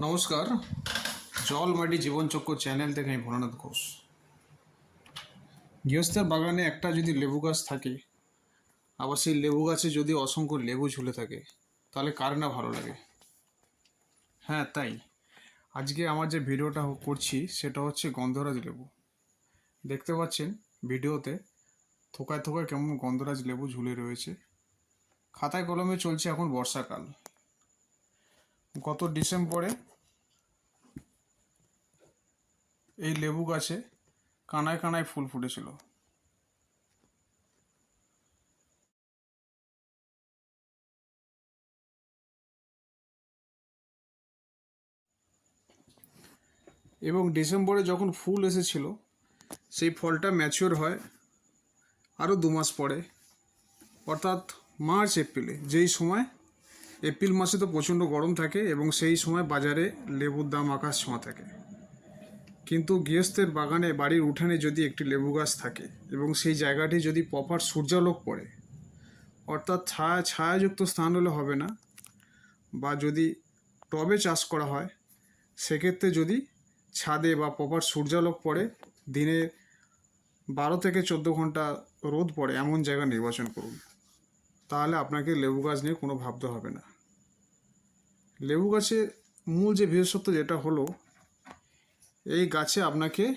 নমস্কার। জল মাটি জীবনচক্র চ্যানেল থেকে আমি ভোলানাথ ঘোষ। গৃহস্থের বাগানে একটা যদি লেবু গাছ থাকে, আবার সেই লেবু গাছে যদি অসংখ্য লেবু ঝুলে থাকে, তাহলে কার না ভালো লাগে? হ্যাঁ তাই। আজকে আমার যে ভিডিওটা করছি, সেটা হচ্ছে গন্ধরাজ লেবু। দেখতে পাচ্ছেন, ভিডিওতে থোকায় থোকায় কেমন গন্ধরাজ লেবু ঝুলে রয়েছে। খাতায় কলমে চলছে এখন বর্ষাকাল। গত ডিসেম্বরে এই লেবু গাছে কানায় কানায় ফুল ফুটেছিল। এবং ডিসেম্বরে যখন ফুল এসেছিল, সেই ফলটা ম্যাচিওর হয় আরও দু মাস পরে, অর্থাৎ মার্চ এপ্রিলে, যেই সময় এপ্রিল মাসে তো প্রচণ্ড গরম থাকে এবং সেই সময় বাজারে লেবুর দাম আকাশ ছোঁয়া থাকে। কিন্তু গৃহস্থের বাগানে বাড়ির উঠানে যদি একটি লেবু গাছ থাকে এবং সেই জায়গাটি যদি প্রপার সূর্যালোক পড়ে, অর্থাৎ ছায়া, ছায়াযুক্ত স্থান হলে হবে না বা যদি টবে চাষ করা হয়, সেক্ষেত্রে যদি ছাদে বা প্রপার সূর্যালোক পড়ে, দিনে বারো থেকে চোদ্দ ঘণ্টা রোদ পড়ে, এমন জায়গা নির্বাচন করুন। তাহলে আপনাকে লেবু গাছ নিয়ে কোনো ভাবতে হবে না। লেবু গাছে মূল যে বিশেষত্ব যেটা হলো, এই গাছে আপনাকে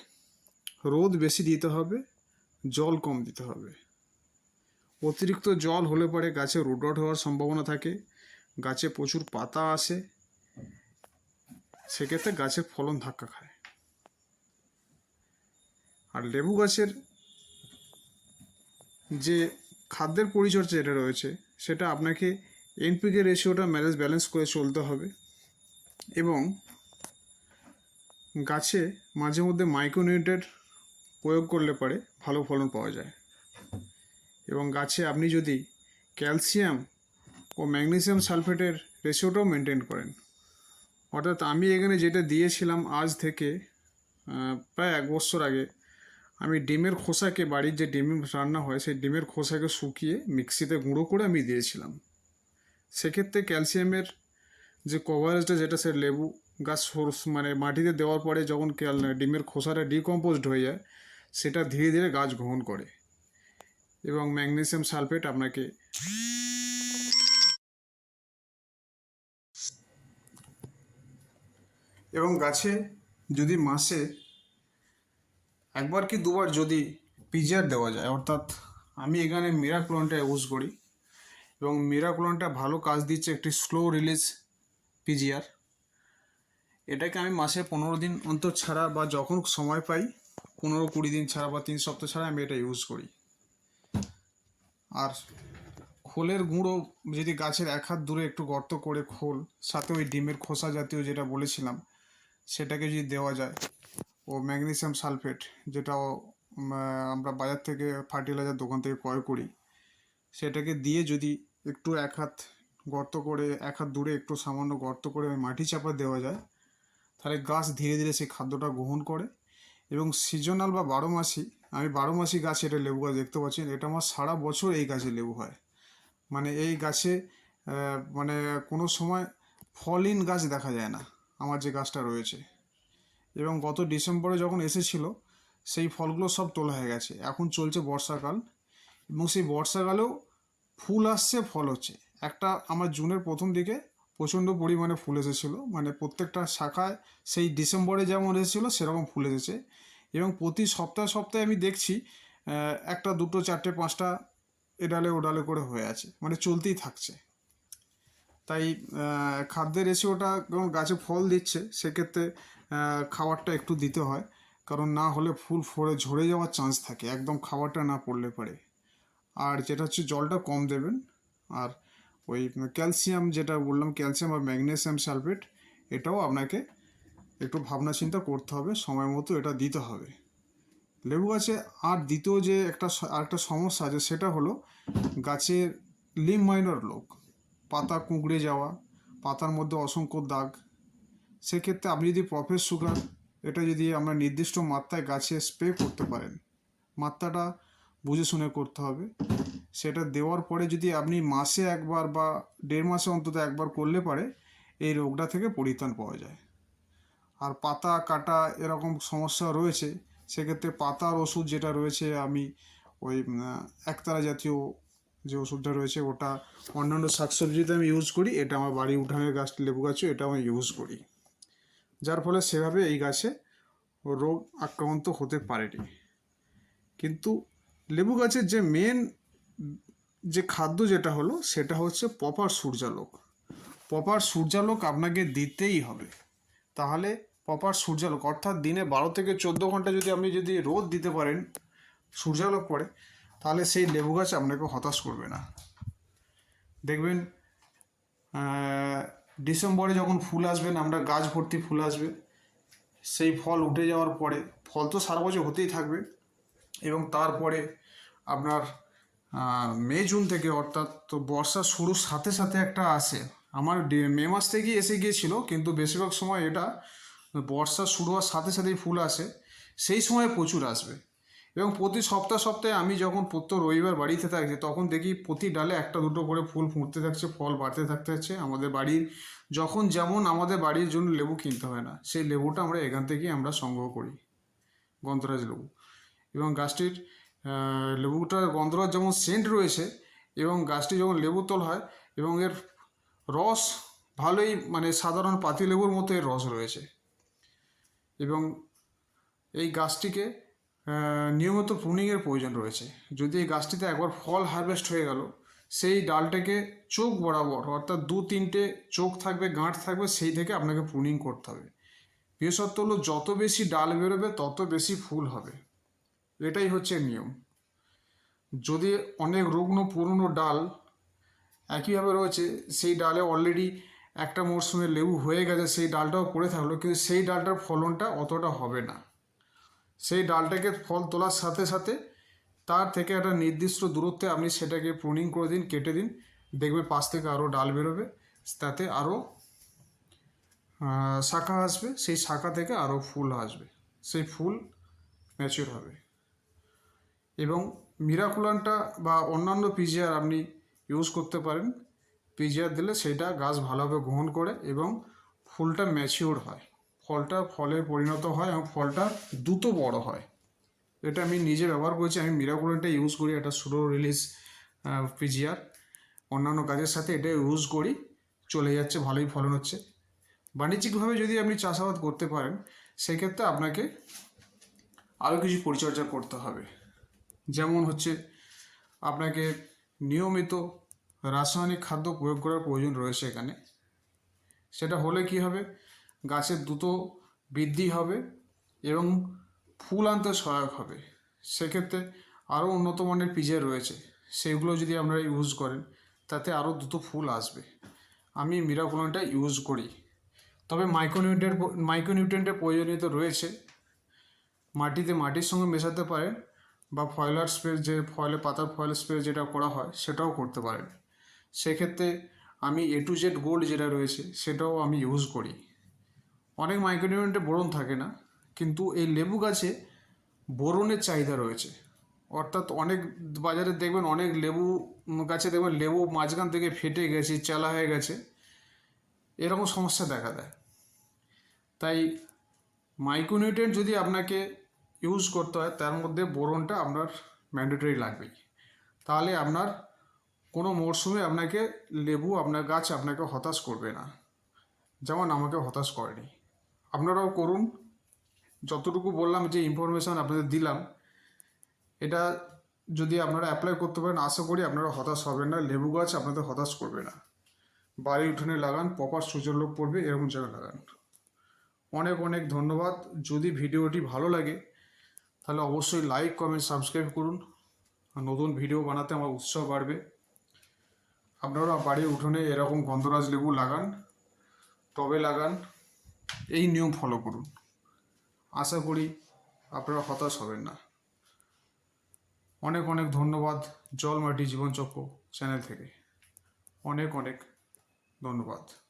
রোদ বেশি দিতে হবে, জল কম দিতে হবে। অতিরিক্ত জল হলে পরে গাছে আউট হওয়ার সম্ভাবনা থাকে, গাছে প্রচুর পাতা আসে, সেক্ষেত্রে গাছের ফলন ধাক্কা খায়। আর লেবু গাছের যে খাদ্যের পরিচর্যা যেটা রয়েছে, সেটা আপনাকে এনপিকে রেশিওটা ম্যানেজ ব্যালেন্স করে চলতে হবে এবং গাছে মাঝে মধ্যে মাইক্রোনিউট্রেট প্রয়োগ করলে পরে ভালো ফলন পাওয়া যায়। এবং গাছে আপনি যদি ক্যালসিয়াম ও ম্যাগনেসিয়াম সালফেটের রেশিওটাও মেনটেন করেন, অর্থাৎ আমি এখানে যেটা দিয়েছিলাম আজ থেকে প্রায় এক বছর আগে, আমি ডিমের খোসাকে বাড়ির যে ডিম রান্না হয়, সেই ডিমের খোসাকে শুকিয়ে মিক্সিতে গুঁড়ো করে আমি দিয়েছিলাম। সেক্ষেত্রে ক্যালসিয়ামের যে কভারেজটা যেটা সে লেবু গাছ সোর্স মানে মাটিতে দেওয়ার পরে যখন ক্যাল ডিমের খোসাটা ডিকম্পোজড হয়ে যায়, সেটা ধীরে ধীরে গাছ গ্রহণ করে এবং ম্যাগনেসিয়াম সালফেট আপনাকে এবং গাছে যদি মাসে একবার কি দুবার যদি পিজিআর দেওয়া যায়, অর্থাৎ আমি এখানে মিরাক্লোনটা ইউজ করি এবং মিরাক্লোনটা ভালো কাজ দিচ্ছে একটি স্লো রিলিজ পিজিআর এটাকে আমি মাসে পনেরো দিন অন্তর ছাড়া বা যখন সময় পাই পনেরো কুড়ি দিন ছাড়া বা তিন সপ্তাহ ছাড়া আমি এটা ইউজ করি। আর খোলের গুঁড়ো যদি গাছের এক হাত দূরে একটু গর্ত করে খোল সাথে ওই ডিমের খোসা জাতীয় যেটা বলেছিলাম সেটাকে যদি দেওয়া যায় ও ম্যাগনেসিয়াম সালফেট আহ, আমরা বাজার থেকে ফার্টিলাইজার দোকান থেকে ক্রয় করি সেটাকে দিয়ে যদি একটু এক হাত গর্ত করে, এক হাত দূরে একটু সামান্য গর্ত করে মাটি চাপা দেওয়া যায়, তাহলে গাছ ধীরে ধীরে সেই খাদ্যটা গ্রহণ করে। এবং সিজনাল বা বারো মাসি আমি বারো মাসি গাছ এটা লেবু গাছ দেখতে পাচ্ছেন এটা আমার সারা বছর এই গাছে লেবু হয়। মানে এই গাছে মানে কোনো সময় ফলহীন গাছ দেখা যায় না, আমার যে গাছটা রয়েছে। এবং গত ডিসেম্বরে যখন এসেছিল, সেই ফলগুলো সব তোলা হয়ে গেছে। এখন চলছে বর্ষাকাল এবং সেই বর্ষাকালেও ফুল আসছে, ফল হচ্ছে। একটা আমার জুনের প্রথম দিকে প্রচণ্ড পরিমাণে ফুল এসেছিল। মানে প্রত্যেকটা শাখায় সেই ডিসেম্বরে যেমন এসেছিল, সেরকম ফুল এসেছে। এবং প্রতি সপ্তাহে সপ্তাহে আমি দেখছি একটা, দুটো, চারটে, পাঁচটা এডালে ওডালে করে হয়ে আছে। মানে চলতেই থাকছে। তাই খাদ্যের রেশিওটা যখন গাছে ফল দিচ্ছে, সেক্ষেত্রে খাবারটা একটু দিতে হয়। কারণ না হলে ফুল ফোড়ে ঝরে যাওয়ার চান্স থাকে। একদম খাবারটা না পড়লে পারে। আর যেটা হচ্ছে জলটা কম দেবেন। আর ওই ক্যালসিয়াম যেটা বললাম, ক্যালসিয়াম বা ম্যাগনেসিয়াম সালফেট, এটাও আপনাকে একটু ভাবনা চিন্তা করতে হবে, সময় মতো এটা দিতে হবে। লেবু গাছে আর দ্বিতীয় যে একটা আরেকটা সমস্যা আছে, সেটা হলো গাছের লিম মাইনর লোক, পাতা কুঁকড়ে যাওয়া, পাতার মধ্যে অসংখ্য দাগ। সেক্ষেত্রে আপনি যদি প্রফেস সুগার, এটা যদি আমরা নির্দিষ্ট মাত্রায় গাছে স্প্রে করতে পারেন, মাত্রাটা বুঝে শুনে করতে হবে। সেটা দেওয়ার পরে যদি আপনি মাসে একবার বা দেড় মাসে অন্তত একবার করলে পারে, এই রোগটা থেকে পরিত্রাণ পাওয়া যায়। আর পাতা, কাটা এরকম সমস্যা রয়েছে, সেক্ষেত্রে পাতার ওষুধ যেটা রয়েছে, আমি ওই একতারা জাতীয় যে ওষুধটা রয়েছে, ওটা অন্যান্য শাকসবজিতে আমি ইউজ করি, এটা আমার বাড়ি উঠানের গাছ, লেবু গাছও এটা আমি ইউজ করি। যার ফলে সেভাবে এই গাছে রোগ আক্রান্ত হতে পারেনি। কিন্তু লেবু গাছের যে মেন যে খাদ্য যেটা হলো, সেটা হচ্ছে প্রপার সূর্যালোক। প্রপার সূর্যালোক আপনাকে দিতেই হবে। তাহলে প্রপার সূর্যালোক, অর্থাৎ দিনে বারো থেকে চোদ্দ ঘণ্টা যদি আপনি যদি রোদ দিতে পারেন, সূর্যালোক পড়ে, তাহলে সেই লেবু গাছ আপনাকে হতাশ করবে না। দেখবেন ডিসেম্বরে যখন ফুল আসবেন আমরা গাছ ভর্তি ফুল আসবে, সেই ফল উঠে যাওয়ার পরে, ফল তো সারা বছর হতেই থাকবে। এবং তারপরে আপনার মে, জুন থেকে অর্থাৎ তো বর্ষা শুরুর সাথে সাথে একটা আসে। আমার মে মাস থেকেই এসে গিয়েছিল, কিন্তু বেশিরভাগ সময় এটা বর্ষা শুরু হওয়ার সাথে সাথেই ফুল আসে, সেই সময় প্রচুর আসবে। এবং প্রতি সপ্তাহ সপ্তাহে আমি যখন প্রত্যেক রবিবার বাড়িতে থাকছি তখন দেখি প্রতি ডালে একটা দুটো করে ফুল ফুটতে থাকছে, ফল বাড়তে থাকতে থাকছে। আমাদের বাড়ির যখন যেমন আমাদের বাড়ির জন্য লেবু কিনতে হয় না, সেই লেবুটা আমরা এখান থেকেই আমরা সংগ্রহ করি। গন্তরাজ লেবু। এবং গাছটির লেবুটার গন্ধরাজ যেমন সেন্ট রয়েছে এবং গাছটি যখন লেবু তোল হয় এবং এর রস ভালোই মানে সাধারণ পাতি লেবুর মতো এর রস রয়েছে। এবং এই গাছটিকে নিয়মিত প্রুনিংয়ের প্রয়োজন রয়েছে। যদি এই গাছটিতে একবার ফল হারভেস্ট হয়ে গেল, সেই ডালটাকে চোখ বরাবর অর্থাৎ দু তিনটে চোখ থাকবে, গাঁট থাকবে, সেই থেকে আপনাকে প্রুনিং করতে হবে। বিশেষত্ব হলো, যত বেশি ডাল বেরোবে, তত বেশি ফুল হবে। এটাই হচ্ছে নিয়ম। যদি অনেক রুগ্ন পুরনো ডাল একইভাবে রয়েছে, সেই ডালে অলরেডি একটা মরশুমে লেবু হয়ে গেছে, সেই ডালটাও পড়ে থাকল, কিন্তু সেই ডালটার ফলনটা অতটা হবে না। সেই ডালটাকে ফল তোলার সাথে সাথে তার থেকে একটা নির্দিষ্ট দূরত্বে আপনি সেটাকে প্রুনিং করে দিন, কেটে দিন, দেখবে পাশ থেকে আরও ডাল বেরোবে, তাতে আরও শাখা আসবে, সেই শাখা থেকে আরও ফুল আসবে, সেই ফুল ম্যাচিওর হবে। এবং মিরাকুলানটা বা অন্যান্য পিজিআর আপনি ইউজ করতে পারেন। পিজিআর দিলে সেটা গাছ ভালোভাবে গ্রহণ করে এবং ফুলটা ম্যাচিওর হয়। ফলটা ফলে পরিণত হয় এবং ফলটা দ্রুত বড় হয়। এটা আমি নিজে ব্যবহার করেছি। আমি মিরাকুলানটা ইউজ করি। এটা স্লো রিলিজ পিজিআর অন্যান্য গাছের সাথে এটা ইউজ করি। চলে যাচ্ছে, ভালোই ফলন হচ্ছে। বাণিজ্যিকভাবে যদি আপনি চাষাবাদ করতে পারেন, সেক্ষেত্রে আপনাকে আরও কিছু পরিচর্যা করতে হবে। যেমন হচ্ছে আপনাকে নিয়মিত রাসায়নিক খাদ্য প্রয়োগ করার প্রয়োজন রয়েছে এখানে। সেটা হলে কি হবে? গাছের দ্রুত বৃদ্ধি হবে এবং ফুল আনতে সহায়ক হবে। সেক্ষেত্রে আরও উন্নত মানের পিজে রয়েছে। সেগুলো যদি আপনারা ইউজ করেন, তাতে আরও দ্রুত ফুল আসবে। আমি মিরাকুলনটা ইউজ করি। তবে মাইক্রোনিউট্রেন্ট মাইক্রোনিউট্রেন্টের প্রয়োজনীয়তা রয়েছে। মাটিতে মাটির সঙ্গে মেশাতে পারেন। বা ফয়লার স্প্রে যে ফয়েলে পাতার ফয়েল স্প্রে যেটা করা হয়, সেটাও করতে পারেন। সেক্ষেত্রে আমি এ টু জেড গোল্ড যেটা রয়েছে, সেটাও আমি ইউজ করি। অনেক মাইক্রোনিউট্রেন্টে বোরন থাকে না, কিন্তু এই লেবু গাছে বোরনের চাহিদা রয়েছে। অর্থাৎ অনেক বাজারে দেখবেন, অনেক লেবু গাছে দেখবেন, লেবু মাঝখান থেকে ফেটে গেছে, চেলা হয়ে গেছে, এরকম সমস্যা দেখা দেয়। তাই মাইক্রোনিউট্রেন্ট যদি আপনাকে ইউজ করতে হয়, তার মধ্যে বোরনটা আপনার ম্যান্ডেটরি লাগবেই। তাহলে আপনার কোনো মরশুমে আপনাকে লেবু, আপনার গাছ আপনাকে হতাশ করবে না। যেমন আমাকে হতাশ করেনি। আপনারাও করুন। যতটুকু বললাম, যে ইনফরমেশান আপনাদের দিলাম, এটা যদি আপনারা অ্যাপ্লাই করতে পারেন, আশা করি আপনারা হতাশ হবেন না। লেবু গাছ আপনাদের হতাশ করবে না। বাড়ি উঠোনে লাগান প্রপার সূর্যলোক পড়বে, এরকম জায়গায় লাগান। অনেক অনেক ধন্যবাদ। যদি ভিডিওটি ভালো লাগে তাহলে অবশ্যই লাইক কমেন্ট সাবস্ক্রাইব করুন। নতুন ভিডিও বানাতে আমার উৎসাহ বাড়বে। আপনারা বাড়ির উঠোনে এরকম গন্ধরাজ লেবু লাগান, টবে লাগান, এই নিয়ম ফলো করুন। আশা করি আপনারা হতাশ হবেন না। অনেক অনেক ধন্যবাদ জল মাটি জীবনচক্র চ্যানেল থেকে। অনেক অনেক ধন্যবাদ।